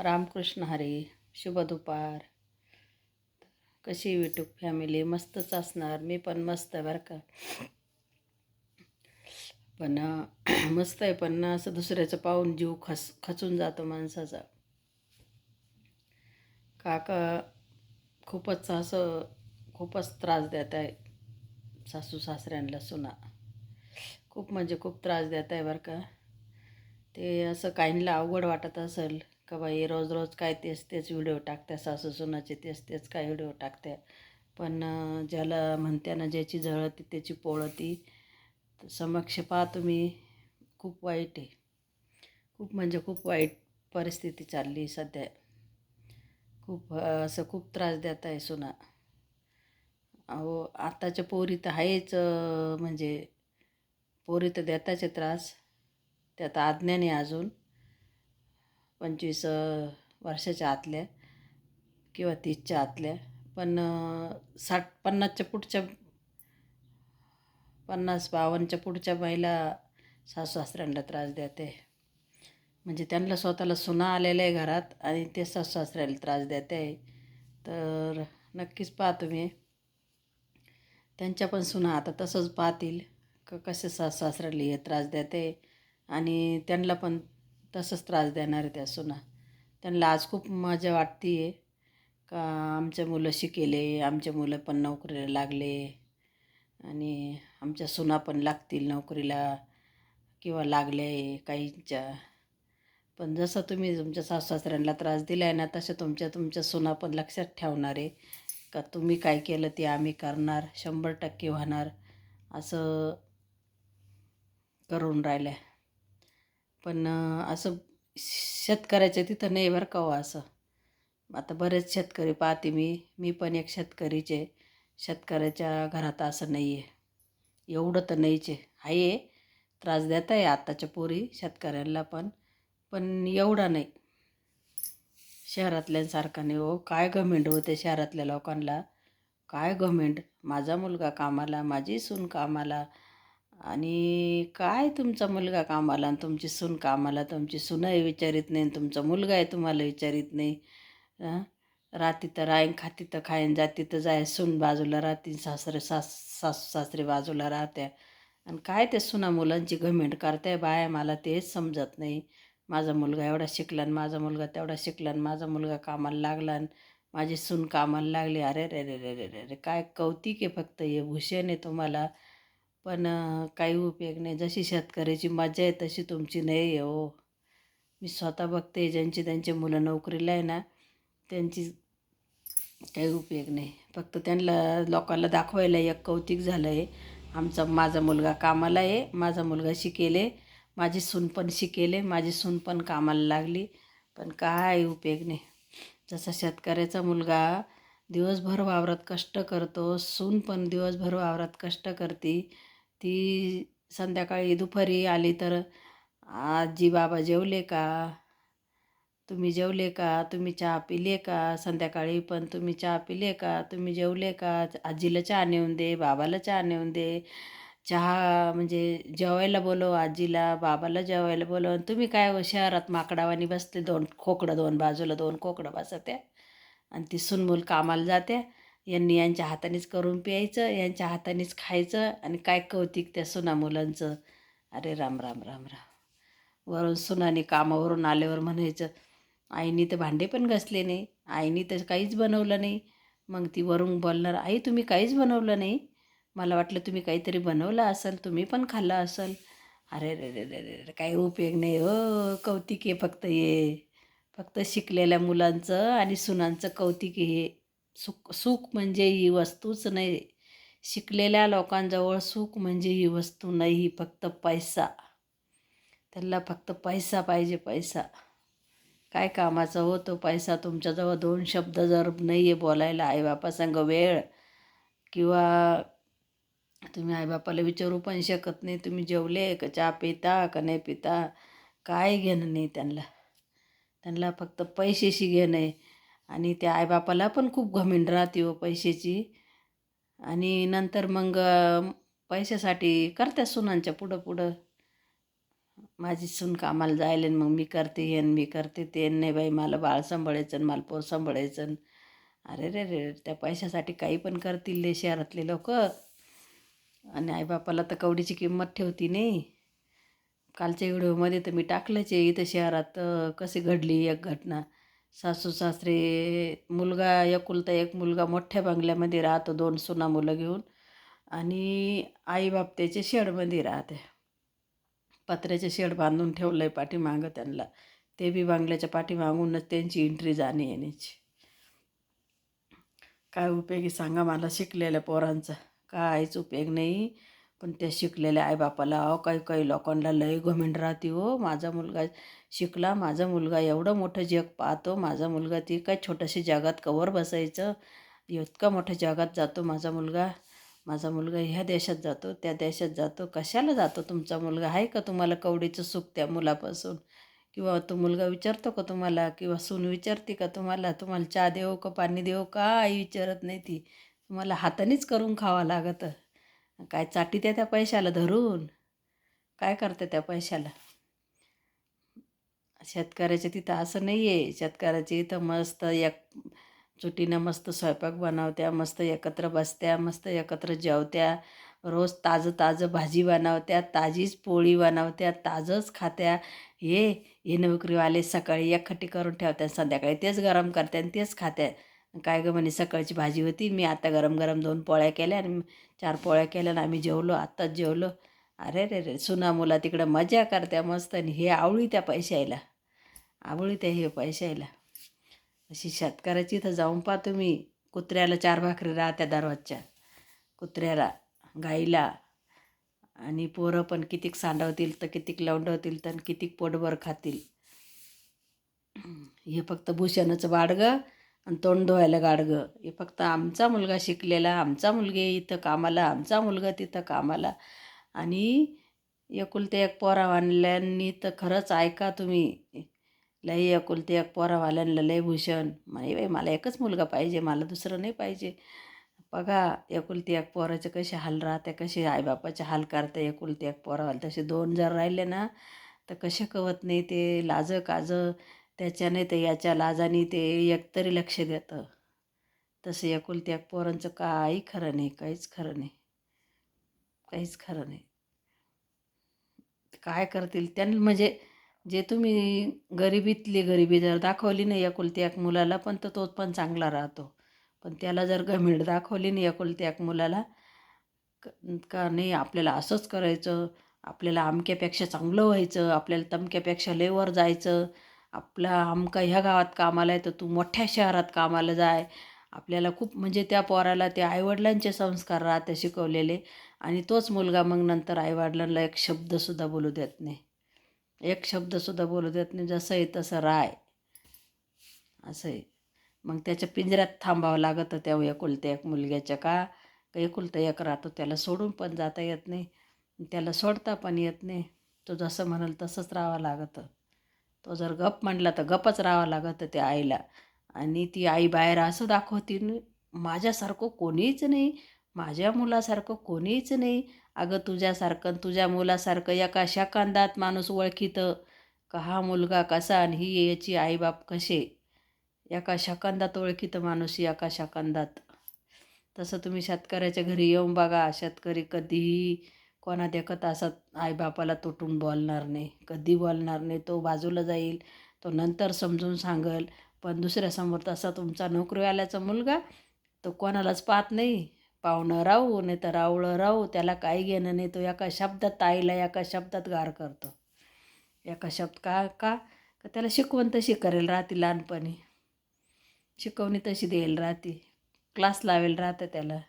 रामकृष्ण हरी शुभ दुपार. कशी यूट्यूब फॅमिली मस्तच असणार. मी पण मस्त आहे बरं का. पण मस्त आहे पण असं दुसऱ्याचं पाहून जीव खस खचून जातो माणसाचा. काका खूपच असं खूपच त्रास देत आहे सासू सासऱ्यांना सुना. खूप म्हणजे खूप त्रास देत आहे बरं का. ते असं काहींना अवघड वाटत असेल का बाई रोज रोज काय तेच तेच व्हिडिओ टाकत्या सासू सुनाचे तेच तेच काय व्हिडिओ टाकत्या पण ज्याला म्हणत्या ना ज्याची जळती त्याची पोळती समक्ष पहा तुम्ही खूप वाईट आहे. खूप म्हणजे खूप वाईट परिस्थिती चालली आहे सध्या. खूप असं खूप त्रास देत आहे सुना. अहो आताच्या पोरी तर आहेच म्हणजे पोरी तर देताचे त्रास. त्यात आज्ञाने अजून. पंचवीस वर्षाच्या आतल्या किंवा तीसच्या आतल्या. पण साठ पन्नासच्या पुढच्या पन्नास बावन्नच्या पुढच्या महिला सासू सासऱ्यांना त्रास देते. म्हणजे त्यांना स्वतःला सुना आलेलं आहे घरात आणि ते सासू सासऱ्याला त्रास देते तर नक्कीच पाहा तुम्ही त्यांच्या पण सुना आता तसंच पाहतील. क कसे सासू सासऱ्याला हे त्रास देते आणि त्यांना पण तसंच त्रास देणार आहे त्या सुना. त्यांना आज खूप मजा वाटते आहे का आमच्या मुलं शिकेले आमचे मुलं पण नोकरीला लागले आणि आमच्या सुना पण लागतील नोकरीला किंवा लागले आहे काहींच्या. पण जसं तुम्ही तुमच्या सासू सासऱ्यांना त्रास दिला आहे ना तसं तुमच्या तुमच्या सुना पण लक्षात ठेवणार आहे. का तुम्ही काय केलं ते आम्ही करणार शंभर टक्के होणार असं करून राहिल्या. पण असं शेतकऱ्याच्या तिथं नाही बरं का हो असं. आता बरेच शेतकरी पाहते मी मी पण एक शेतकरीचे शेतकऱ्याच्या घरात असं नाही आहे एवढं तर नाहीच. आहे आहे त्रास देत आहे आत्ताच्या पोरी शेतकऱ्यांना पण पण एवढा नाही. शहरातल्यांसारखा नाही हो. काय गमेंट होते शहरातल्या लोकांना? काय गमेंट माझा मुलगा कामाला माझी सून कामाला आणि काय तुमचा मुलगा कामाला आणि तुमची सून कामाला तुमची सूनही विचारित नाही आणि तुमचा मुलगा आहे तुम्हाला विचारित नाही. राती तर राहीन खाती तर खाईन जाती तर जाय सून बाजूला राहतील सासरे सास सासू सासरे बाजूला राहत्या. आणि काय ते सुना मुलांची घमेंट करताय बाय मला तेच समजत नाही. माझा मुलगा एवढा शिकला आणि माझा मुलगा तेवढा शिकला आणि माझा मुलगा कामाला लागला आणि माझी सून कामाला लागली. अरे रे रे रे रे रे काय कौतिक आहे फक्त हे भूषण आहे तुम्हाला. पण काही उपयोग नाही. जशी शेतकऱ्याची मजा आहे तशी तुमची नाही आहे हो. मी स्वतः बघते ज्यांची त्यांची मुलं नोकरीला आहे ना त्यांची काही उपयोग नाही. फक्त त्यांना लोकांना दाखवायला एक कौतिक झालं आहे आमचा माझा मुलगा कामाला आहे माझा मुलगा शिकेले माझी सून पण शिकेले माझी सून पण कामाला लागली. पण काय उपयोग नाही. जसा शेतकऱ्याचा मुलगा दिवसभर वावरात कष्ट करतो सून पण दिवसभर वावरात कष्ट करते. ती संध्याकाळी दुपारी आली तर आजी बाबा जेवले का? तुम्ही जेवले का? तुम्ही चहा पिले का? संध्याकाळी पण तुम्ही चहा पिले का? तुम्ही जेवले का? आजीला चहा नेऊन दे बाबाला चहा नेऊन दे. चहा म्हणजे जेवायला बोलव आजीला बाबाला जेवायला बोलव. आणि तुम्ही काय हो शहरात माकडावानी बसते दोन खोकडं दोन बाजूला दोन खोकडं बसत्या? आणि ती सुनमूल कामाला जाते. यांनी यांच्या हातानेच करून प्यायचं यांच्या हातानेच खायचं आणि काय कौतिक त्या सुना मुलांचं. अरे राम राम राम राम. वरून सुनाने कामावरून आल्यावर म्हणायचं आईनी तर भांडे पण घासले नाही आईनी तर काहीच बनवलं नाही. मग ती वरून बोलणार आई तुम्ही काहीच बनवलं नाही. मला वाटलं तुम्ही काहीतरी बनवलं असेल तुम्ही पण खाल्लं असेल. अरे रे रे रे रे काही उपयोग नाही हो कौतिक आहे फक्त ये फक्त शिकलेल्या मुलांचं आणि सुनांचं कौतिक हे सुख सुख म्हणजे ही वस्तूच नाही. शिकलेल्या लोकांजवळ सुख म्हणजे ही वस्तू नाही ही फक्त पैसा. त्यांना फक्त पैसा पाहिजे पैसा. काय कामाचा हो तो पैसा? तुमच्याजवळ दोन शब्द जर नाही आहे बोलायला आईबापासंग वेळ किंवा तुम्ही आईबापाला विचारू पण शकत नाही तुम्ही जेवले का? चहा पिता का नाही पिता? काय घेणं नाही त्यांना? त्यांना फक्त पैशाशी घेणं आहे. आणि त्या आईबापाला पण खूप घमेंड राहते हो पैशाची. आणि नंतर मग पैशासाठी करत्या सुनांच्या पुढं पुढं. माझी सून कामाला जायला मग मी करते हे मी करते ते. नाही बाई मला बाळ सांभाळायचं आणि मला पोर सांभाळायचं अरे रे रे त्या पैशासाठी काही पण करतील ले शहरातले लोक. आणि आईबापाला तर कवडीची किंमत ठेवती नाही. कालच्या व्हिडिओमध्ये तर मी टाकलंच आहे इथं शहरात कशी घडली एक घटना. सासू सासरे मुलगा एकुलता एक मुलगा मोठ्या बंगल्यामध्ये राहतो दोन सुना मुलं घेऊन. आणि आईबाप त्याच्या शेडमध्ये राहते. पत्र्याचे शेड बांधून ठेवलं आहे पाठीमागं त्यांना ते बी बांगल्याच्या पाठीमागूनच त्यांची एंट्री जाणे येण्याची. काय उपयोगी सांगा मला शिकलेल्या पोरांचा. काहीच उपयोग नाही. पण त्या शिकलेल्या आईबापाला अहो काही काही लोकांना लय घमेंड राहते हो. माझा मुलगा शिकला माझा मुलगा एवढं मोठं जग पाहतो माझा मुलगा ती काय छोट्याशा जगात कवर बसायचं? इतका मोठ्या जगात जातो माझा मुलगा. माझा मुलगा ह्या देशात जातो त्या देशात जातो. कशाला जातो तुमचा मुलगा? आहे का तुम्हाला कवडीचं सुख त्या मुलापासून? किंवा तो मुलगा विचारतो का तुम्हाला? किंवा सून विचारते का तुम्हाला? तुम्हाला चहा देऊ का पाणी देऊ का आई विचारत नाही ती. तुम्हाला हातानेच करून खावं लागतं. काय चाटी त्या त्या पैशाला धरून? काय करते त्या पैशाला? शेतकऱ्याच्या तिथं असं नाही आहे शेतकऱ्याच्या इथं मस्त एक चुटीनं मस्त स्वयंपाक बनवत्या मस्त एकत्र बसत्या मस्त एकत्र जेवत्या रोज ताजं ताजं भाजी बनवत्या ताजीच पोळी बनवत्या ताजंच खात्या. हे हे नोकरीवाले सकाळी एकखट्टी करून ठेवत्या संध्याकाळी तेच गरम करत्या आणि तेच खात्या. काय गं म्हणे सकाळची भाजी होती. मी आता गरम गरम दोन पोळ्या केल्या आणि चार पोळ्या केल्या आणि आम्ही जेवलो आत्ताच जेवलो. अरे रे रे सुना मुला तिकडं मजा करत्या मस्त आणि हे आवळी त्या पैशायला. आवळी त्या हे पैशायला. अशी शेतकऱ्याची इथं जाऊन पा तुम्ही. कुत्र्याला चार भाकरी राहत्या दरवाजच्या कुत्र्याला गाईला आणि पोरं पण कितीक सांडवतील तर कितीक लवंडवतील तर कितीक पोटभर खातील. हे फक्त भूषणाचं बाडगं आणि तोंड धुवायला गाडगं. हे फक्त आमचा मुलगा शिकलेला आमचा मुलगी इथं कामाला आमचा मुलगा तिथं कामाला. आणि एकुलते एक पोरावाल्यांनी तर खरंच ऐका तुम्ही. लई एकुलते एक पोरावाल्यांना लय भूषण. म्हणे बाई मला एकच मुलगा पाहिजे मला दुसरं नाही पाहिजे. बघा एकुलती एक पोराचे कसे हाल राहते कसे आईबापाचे हाल करते एकुलती एक पोरावाले. तसे दोन जर राहिले ना तर कसे कवत नाही ते लाजं काजं त्याच्याने ते याच्या लाजाने ते एकतरी लक्ष देतं. तसं एकुलत्या पोरांचं काही खरं नाही काहीच खरं नाही. काहीच खरं नाही. काय करतील त्यांनी म्हणजे जे तुम्ही गरिबीतली गरिबी जर दाखवली नाही एकुलती एक मुलाला पण तर तो पण चांगला राहतो. पण त्याला जर गमीड दाखवली नाही एकुलती एक मुलाला का नाही आपल्याला असंच करायचं. आपल्याला अमक्यापेक्षा चांगलं व्हायचं. आपल्याला तमक्यापेक्षा लेवर जायचं. आपला आमका ह्या गावात कामाला आहे तर तू मोठ्या शहरात कामाला जाय. आपल्याला खूप म्हणजे त्या पोराला त्या आईवडिलांचे संस्कार राहते शिकवलेले. आणि तोच मुलगा मग नंतर आईवडिलांना एक शब्दसुद्धा बोलू देत नाही. एक शब्दसुद्धा बोलू देत नाही जसं आहे तसं राय. असं आहे. मग त्याच्या पिंजऱ्यात थांबावं लागतं त्या एकुलत्या एक मुलग्याच्या का? का एकुलता एक राहतो त्याला सोडून पण जाता येत नाही. त्याला सोडता पण येत नाही. तो जसं म्हणाल तसंच राहावं लागतं. तो जर गप म्हणला तर गपच राहावं लागतं त्या आईला. आणि ती आई बाहेर असं दाखवतील माझ्यासारखं कोणीच नाही माझ्या मुलासारखं कोणीच नाही. अगं तुझ्यासारखं तुझ्या मुलासारखं एका शाकांदात माणूस ओळखीतं. का हा मुलगा कसा आणि ही याची आईबाप कसे? एका शाकांदात ओळखीतं माणूस एका शाकांदात तसं तुम्ही शेतकऱ्याच्या घरी येऊन बघा. शेतकरी कधीही कोणा देखत असत आईबापाला तुटून बोलणार नाही. कधी बोलणार नाही तो बाजूला जाईल तो नंतर समजून सांगेल. पण दुसऱ्यासमोर तसा तुमचा नोकरीवाल्याचा मुलगा तो कोणालाच पाहत नाही. पाहुणं राहू नाही तर रावळं राहू त्याला काही घेणं नाही. तो एका शब्दात आईला एका शब्दात गार करतो. एका शब्द का का? का त्याला शिकवण तशी करेल राहते लहानपणी. शिकवणी तशी देईल राहते. क्लास लावेल राहतं त्याला.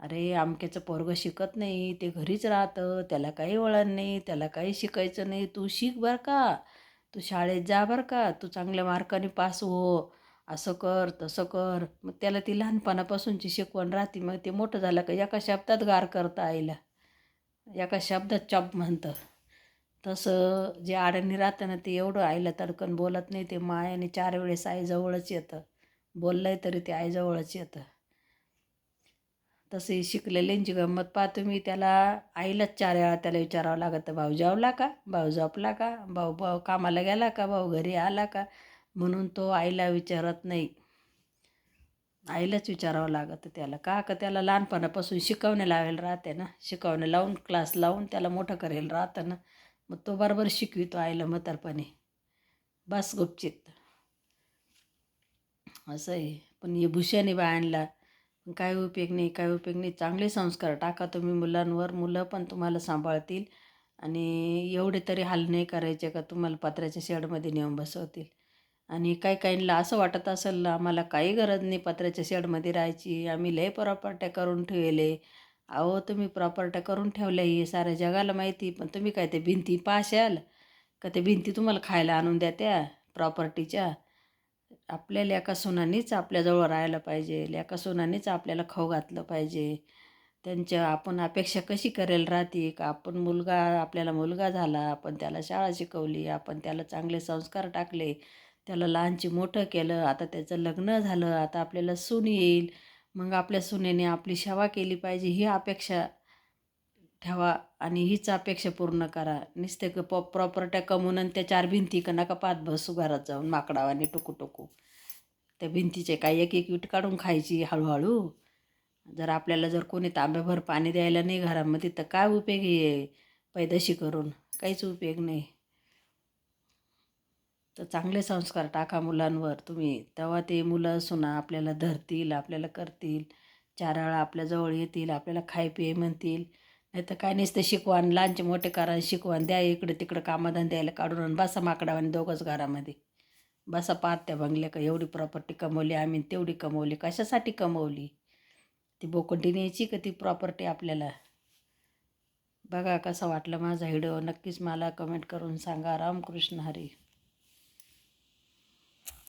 अरे आमक्याचं पोरगं शिकत नाही ते घरीच राहतं त्याला काही वळण नाही त्याला काही शिकायचं नाही तू शिक बरं का तू शाळेत जा बरं का तू चांगल्या मार्काने पास हो असं कर तसं कर. मग त्याला ती लहानपणापासूनची शिकवण राहते मग ते मोठं झालं का एका शब्दात गार करता आईला. एका शब्दात चॉप म्हणतं. तसं जे आड्याने राहतं ना ते एवढं आईला तडकन बोलत नाही ते मायाने चार वेळेस आईजवळच येतं. बोललंय तरी ते आईजवळच येतं. तसे शिकलेल्यांची गंमत पा तुम्ही त्याला आईलाच चार वेळा त्याला विचारावं लागतं भाऊ जावला का? भाऊ झोपला का? भाऊ भाऊ कामाला गेला का? भाऊ घरी आला का? म्हणून तो आईला विचारत नाही. आईलाच विचारावं लागतं त्याला. का का त्याला लहानपणापासून शिकवणे लावेल राहते ना? शिकवणे लावून क्लास लावून त्याला मोठं करेल राहतं ना? मग तो बरोबर शिकवितो आईला म्हातारपणी. बस गुपचित. असं आहे. पण हे भूषणी बायांना काय उपयोग नाही काय उपयोग नाही. चांगले संस्कार टाका तुम्ही मुलांवर. मुलं पण तुम्हाला सांभाळतील आणि एवढे तरी हाल नाही करायचे का तुम्हाला पत्र्याच्या शेडमध्ये नेऊन बसवतील. आणि काही काहींना असं वाटत असेल आम्हाला काही गरज नाही पत्र्याच्या शेडमध्ये राहायची. आम्ही लय प्रॉपर्ट्या करून ठेवले. अहो तुम्ही प्रॉपर्ट्या करून ठेवल्या हे साऱ्या जगाला माहिती. पण तुम्ही काय ते भिंती पाशाल? का ते भिंती तुम्हाला खायला आणून द्या त्या प्रॉपर्टीच्या आपल्या लेकासुनांनीच आपल्याजवळ राहायला पाहिजे. लेकासुनांनीच आपल्याला खाऊ घातलं पाहिजे. त्यांच्या आपण अपेक्षा कशी करेल राहते? का आपण मुलगा आपल्याला मुलगा झाला आपण त्याला शाळा शिकवली आपण त्याला चांगले संस्कार टाकले त्याला लहानची मोठं केलं आता त्याचं लग्न झालं आता आपल्याला सून येईल. मग आपल्या सुनेने आपली सेवा केली पाहिजे ही अपेक्षा ठेवा आणि हीच अपेक्षा पूर्ण करा. नुसते क प प्रॉपर्ट्या कमवून आणि त्या चार भिंती का नका पाच बसू घरात जाऊन माकडावाने टोकू टोकू. त्या भिंतीचे काही एक एक विट काढून खायची हळूहळू. जर आपल्याला जर कोणी तांब्याभर पाणी द्यायला नाही घरामध्ये तर काय उपयोग आहे पैदाशी करून? काहीच उपयोग नाही. तर चांगले संस्कार टाका मुलांवर. तुम्ही तेव्हा ते मुलं सुना आपल्याला धरतील आपल्याला करतील. चार वेळा आपल्याजवळ येतील आपल्याला खाय पिय म्हणतील. नाही तर काय नसतं शिकवान लहानचे मोठे करा शिकवान द्या इकडं तिकडं कामाधन द्यायला काढून आणि बसा माकडावाने दोघंच घरामध्ये. बसा पाहत त्या बंगल्या का एवढी प्रॉपर्टी कमवली आम्ही तेवढी कमवली. कशासाठी कमवली? ती बोकंडी न्यायची का ती प्रॉपर्टी आपल्याला? बघा कसा वाटलं माझा व्हिडिओ नक्कीच मला कमेंट करून सांगा. रामकृष्ण हरी.